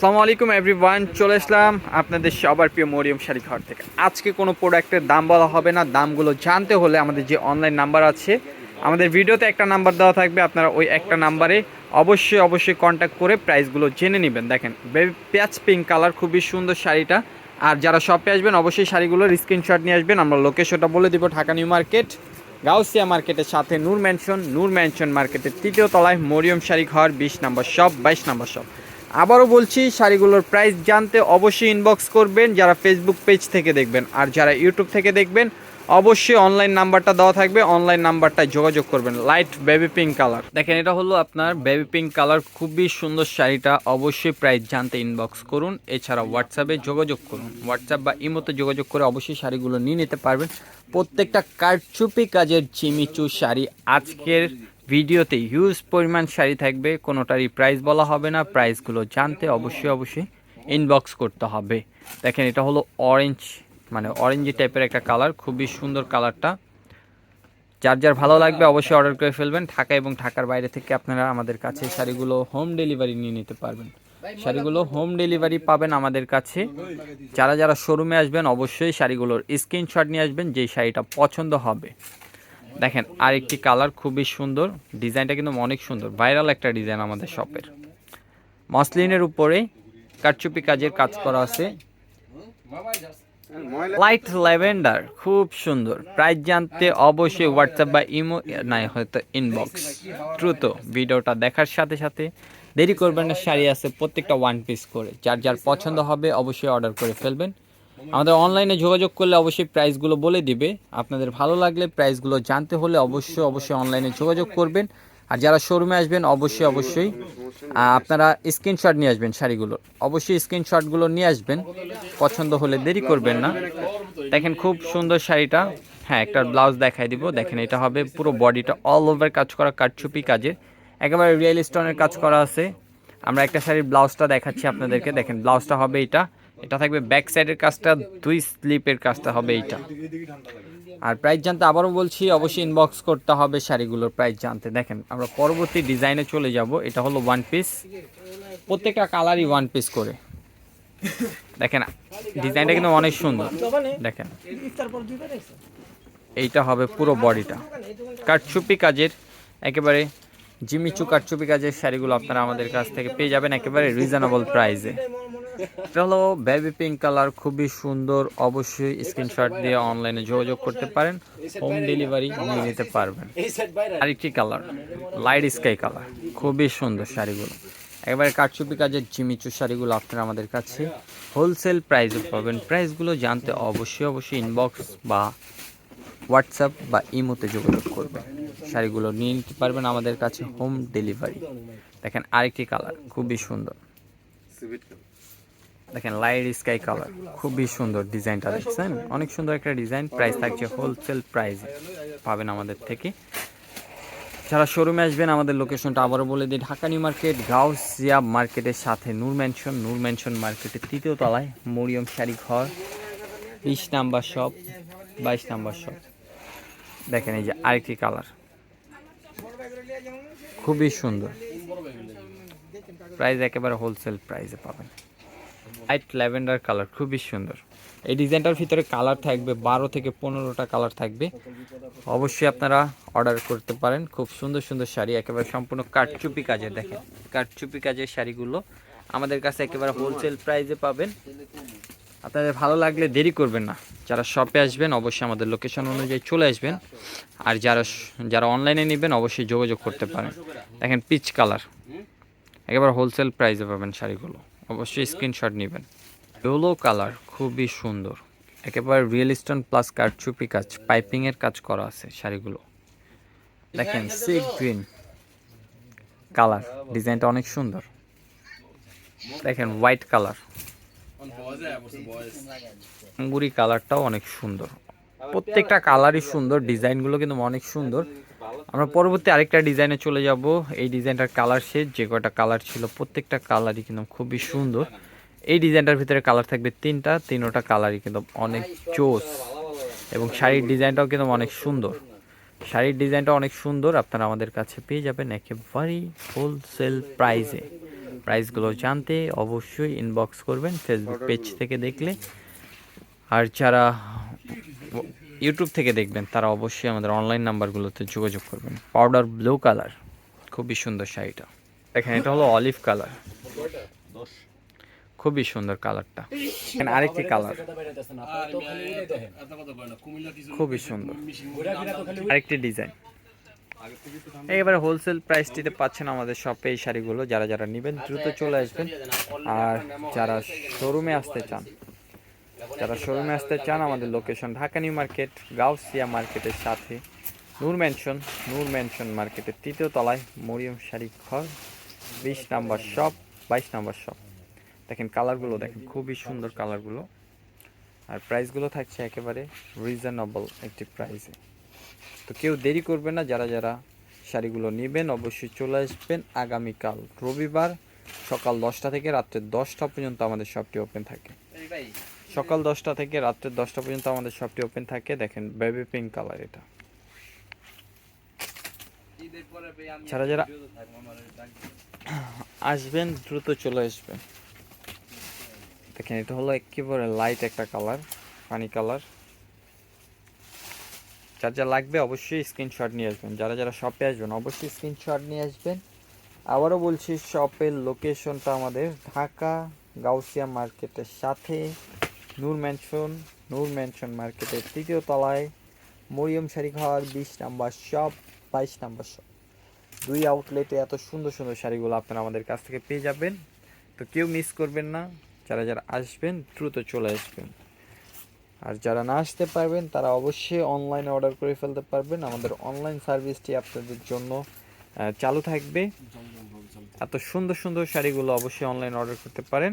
আসসালামু আলাইকুম এভরিওয়ান চলে আসলাম আপনাদের সবার প্রিয় মরিয়ম শাড়ি ঘর থেকে। আজকে কোনো প্রোডাক্টের দাম বলা হবে না। দামগুলো জানতে হলে আমাদের যে অনলাইন নাম্বার আছে, আমাদের ভিডিওতে একটা নাম্বার দেওয়া থাকবে। আপনারা ওই একটা নাম্বারে অবশ্যই অবশ্যই কন্ট্যাক্ট করে প্রাইসগুলো জেনে নেবেন। দেখেন বেবি পেঁয়াজ পিঙ্ক কালার খুবই সুন্দর শাড়িটা। আর যারা শপে আসবেন, অবশ্যই শাড়িগুলোর স্ক্রিনশট নিয়ে আসবেন। আমরা লোকেশনটা বলে দিব, ঢাকা নিউ মার্কেট, গাউসিয়া মার্কেটের সাথে নূর ম্যানশন নূর ম্যানশন মার্কেটের তৃতীয় তলায় মরিয়ম শাড়ি ঘর, বিশ নম্বর শপ বাইশ নম্বর শপ আবারও বলছি, শাড়িগুলোর প্রাইস জানতে অবশ্যই ইনবক্স করবেন, যারা ফেসবুক পেজ থেকে দেখবেন। আর যারা ইউটিউব থেকে দেখবেন, অবশ্যই অনলাইন নাম্বারটা দেওয়া থাকবে অনলাইন নাম্বারটায় যোগাযোগ করবেন লাইট বেবি পিঙ্ক কালার দেখেন, এটা হলো আপনার বেবি পিঙ্ক কালার খুবই সুন্দর শাড়িটা, অবশ্যই প্রাইস জানতে ইনবক্স করুন। এছাড়া হোয়াটসঅ্যাপে যোগাযোগ করুন। হোয়াটসঅ্যাপ বা ইমোতে যোগাযোগ করে অবশ্যই শাড়িগুলো নিয়ে নিতে পারবেন। প্রত্যেকটা কারচুপি কাজের চিমিচু শাড়ি আজকের ভিডিওতে হিউজ পরিমাণ শাড়ি থাকবে, কোনোটারই প্রাইস বলা হবে না প্রাইসগুলো জানতে অবশ্যই অবশ্যই ইনবক্স করতে হবে। দেখেন, এটা হলো অরেঞ্জ মানে অরেঞ্জি টাইপের একটা কালার খুবই সুন্দর কালারটা যার যার ভালো লাগবে অবশ্যই অর্ডার করে ফেলবেন। ঢাকা এবং ঢাকার বাইরে থেকে আপনারা আমাদের কাছে শাড়িগুলো হোম ডেলিভারি নিয়ে নিতে পারবেন। শাড়িগুলো হোম ডেলিভারি পাবেন আমাদের কাছে। যারা যারা শোরুমে আসবেন, অবশ্যই শাড়িগুলোর স্ক্রিনশট নিয়ে আসবেন, যেই শাড়িটা পছন্দ হবে। দেখেন আর একটি কালার খুবই সুন্দর, ডিজাইনটা কিন্তু অনেক সুন্দর ভাইরাল একটা ডিজাইন আমাদের শপের মসলিনের উপরে কারচুপি কাজের কাজ করা আছে। লাইট ল্যাভেন্ডার খুব সুন্দর। প্রাইস জানতে অবশ্যই হোয়াটসঅ্যাপ বা ইমো নাই, হয়তো ইনবক্স দ্রুত ভিডিওটা দেখার সাথে সাথে দেরি করবেন না, শাড়ি আছে প্রত্যেকটা ওয়ান পিস করে। যার যার পছন্দ হবে অবশ্যই অর্ডার করে ফেলবেন। আমাদের অনলাইনে যোগাযোগ করলে অবশ্যই প্রাইসগুলো বলে দিবে। আপনাদের ভালো লাগলে প্রাইসগুলো জানতে হলে অবশ্যই অবশ্যই অনলাইনে যোগাযোগ করবেন। আর যারা শোরুমে আসবেন, অবশ্যই অবশ্যই আপনারা স্ক্রিনশট নিয়ে আসবেন শাড়িগুলোর অবশ্যই স্ক্রিনশটগুলো নিয়ে আসবেন। পছন্দ হলে দেরি করবেন না। দেখেন খুব সুন্দর শাড়িটা। হ্যাঁ একটা ব্লাউজ দেখাই দিব। দেখেন, এটা হবে পুরো বডিটা অল ওভার কাজ করা কাটছুপি কাজের। একেবারে রিয়েল স্টোনের কাজ করা আছে। আমরা একটা শাড়ির ব্লাউজটা দেখাচ্ছি আপনাদেরকে। দেখেন ব্লাউজটা হবে এটা। এটা থাকবে ব্যাক সাইডের কাজটা, দুই স্লিপের কাজটা হবে এইটা। আর প্রাইস জানতে আবারও বলছি, অবশ্যই ইনবক্স করতে হবে শাড়িগুলোর প্রাইস জানতে। দেখেন, আমরা পরবর্তী ডিজাইনে চলে যাব। এটা হলো ওয়ান পিস প্রত্যেকটা কালারই ওয়ান পিস করে। দেখেন ডিজাইনটা কিন্তু অনেক সুন্দর। দেখেন, এইটা হবে পুরো বডিটা। কাঠচুপি কাজের, একেবারে জিমিচু কাঠচুপি কাজের শাড়িগুলো আপনারা আমাদের কাছ থেকে পেয়ে যাবেন, একেবারে রিজনেবল প্রাইসে এটা হলো বেবি পিঙ্ক কালার খুবই সুন্দর, অবশ্যই স্ক্রিনশট দিয়ে অনলাইনে যোগাযোগ করতে পারেন হোম ডেলিভারি নিয়ে নিতে পারবেন। আরেকটি কালার লাইট স্কাই কালার খুবই সুন্দর শাড়িগুলো। একেবারে কাঠচুপি কাজের জিমিচু শাড়িগুলো আপনারা আমাদের কাছে হোলসেল প্রাইসে পাবেন। প্রাইসগুলো জানতে অবশ্যই অবশ্যই ইনবক্স বা হোয়াটসঅ্যাপ বা ইমোতে যোগাযোগ করবেন। শাড়িগুলো নিয়ে নিতে পারবেন আমাদের কাছে হোম ডেলিভারি দেখেন আরেকটি কালার খুবই সুন্দর। দেখেন লাইট স্কাই কালার, খুবই সুন্দর ডিজাইনটা দেখছেন। অনেক সুন্দর একটা ডিজাইন প্রাইস থাকছে হোলসেল প্রাইস পাবেন আমাদের থেকে। যারা শোরুমে আসবেন, আমাদের লোকেশনটা আবারও বলে দিই, ঢাকা নিউ মার্কেট, গাউসিয়া মার্কেটের সাথে নূর ম্যানশন নূর ম্যানশন মার্কেটের তৃতীয় তলায় মরিয়ম শাড়ি ঘর, বিশ নাম্বার শপ বাইশ নাম্বার শপ দেখেন এই যে আরেকটি কালার। খুবই সুন্দর। প্রাইস একেবারে হোলসেল প্রাইসে পাবেন। লাইট ল্যাভেন্ডার কালার, খুবই সুন্দর। এই ডিজাইনটার ভিতরে কালার থাকবে, বারো থেকে পনেরোটা কালার থাকবে। অবশ্যই আপনারা অর্ডার করতে পারেন। খুব সুন্দর সুন্দর শাড়ি, একেবারে সম্পূর্ণ কাঠচুপি কাজের দেখেন। কাঠচুপি কাজের শাড়িগুলো আমাদের কাছে একেবারে হোলসেল প্রাইসে পাবেন। আপনাদের ভালো লাগলে দেরি করবেন না। যারা শপে আসবেন, অবশ্যই আমাদের লোকেশন অনুযায়ী চলে আসবেন। আর যারা যারা অনলাইনে নেবেন, অবশ্যই যোগাযোগ করতে পারেন। দেখেন পিচ কালার একেবারে হোলসেল প্রাইসে পাবেন শাড়িগুলো। অবশ্যই স্ক্রিনশট নেবেন। ইয়েলো কালার খুবই সুন্দর। একেবারে রিয়েল স্টোন প্লাস কারচুপি কাজ পাইপিংয়ের কাজ করা আছে শাড়িগুলো। দেখেন সি গ্রিন কালার ডিজাইনটা অনেক সুন্দর। দেখেন হোয়াইট কালার আঙ্গুরি কালারটাও অনেক সুন্দর। প্রত্যেকটা কালারই সুন্দর ডিজাইনগুলো কিন্তু অনেক সুন্দর। আমরা পরবর্তী আরেকটা ডিজাইনে চলে যাব। এই ডিজাইনটার কালার শেড, যে কয়টা কালার ছিল প্রত্যেকটা কালারই কিন্তু খুবই সুন্দর। এই ডিজাইনটার ভিতরে কালার থাকবে তিনটা, তিনোটা কালারই কিন্তু অনেক চোস এবং শাড়ির ডিজাইনটাও কিন্তু অনেক সুন্দর। শাড়ির ডিজাইনটা অনেক সুন্দর, আপনারা আমাদের কাছে পেয়ে যাবেন একেবারেই হোলসেল প্রাইসে প্রাইসগুলো জানতে অবশ্যই ইনবক্স করবেন ফেসবুক পেজ থেকে দেখলে। আর যারা ইউটিউব থেকে দেখবেন, তারা অবশ্যই আমাদের অনলাইন নাম্বারগুলোতে যোগাযোগ করবেন। পাউডার ব্লু কালার খুবই সুন্দর শাড়িটা। দেখেন, এটা হলো অলিভ কালার খুবই সুন্দর কালারটা এখানে আরেকটি কালার খুবই সুন্দর। আরেকটি ডিজাইন এবারে হোলসেল প্রাইসটিতে পাচ্ছেন আমাদের শপে এই শাড়িগুলো। যারা যারা নেবেন, দ্রুত চলে আসবেন। আর যারা শোরুমে আসতে চান যারা শোরুমে আসতে চান, আমাদের location Dhaka new market Gausia মার্কেটের সাথে। নূর ম্যানশন নূর ম্যানশন মার্কেটের তৃতীয় তলায় মরিয়ম শাড়ি ঘর, বিশ নাম্বার শপ বাইশ নাম্বার শপ দেখেন কালারগুলো দেখেন খুবই সুন্দর কালারগুলো আর প্রাইসগুলো থাকছে একেবারে রিজনেবল একটি প্রাইসে তো কেউ দেরি করবে না, যারা যারা শাড়িগুলো নেবেন, অবশ্যই চলে আসবেন আগামীকাল রবিবার সকাল দশটা থেকে রাত্রে দশটা পর্যন্ত আমাদের শপটি ওপেন থাকে। সকাল দশটা থেকে রাত্রে দশটা পর্যন্ত আমাদের শপটি ওপেন থাকে। দেখেন বেবি পিঙ্ক কালার এটা। যারা যারা আসবেন, দ্রুত চলে আসবেন। দেখেন, এটা হলো একেবারে লাইট একটা কালার পানি কালার যার যা লাগবে অবশ্যই স্ক্রিনশট নিয়ে আসবেন। যারা যারা শপে আসবেন, অবশ্যই স্ক্রিনশট নিয়ে আসবেন। আবারও বলছি শপের লোকেশনটা আমাদের ঢাকা গাউসিয়া মার্কেটের সাথে। নূর ম্যানশন নূর ম্যানশন মার্কেটের তৃতীয় তলায় মরিয়ম শাড়ি ঘর বিশ নাম্বার শপ বাইশ নাম্বার শপ দুই আউটলেটে এত সুন্দর সুন্দর শাড়িগুলো আপনারা আমাদের কাছ থেকে পেয়ে যাবেন। তো কেউ মিস করবেন না। যারা যারা আসবেন দ্রুত চলে আসবেন। আর যারা না আসতে পারবেন তারা অবশ্যই অনলাইনে অর্ডার করে ফেলতে পারবেন। আমাদের অনলাইন সার্ভিসটি আপনাদের জন্য চালু থাকবে। এত সুন্দর সুন্দর শাড়িগুলো অবশ্যই অনলাইন অর্ডার করতে পারেন।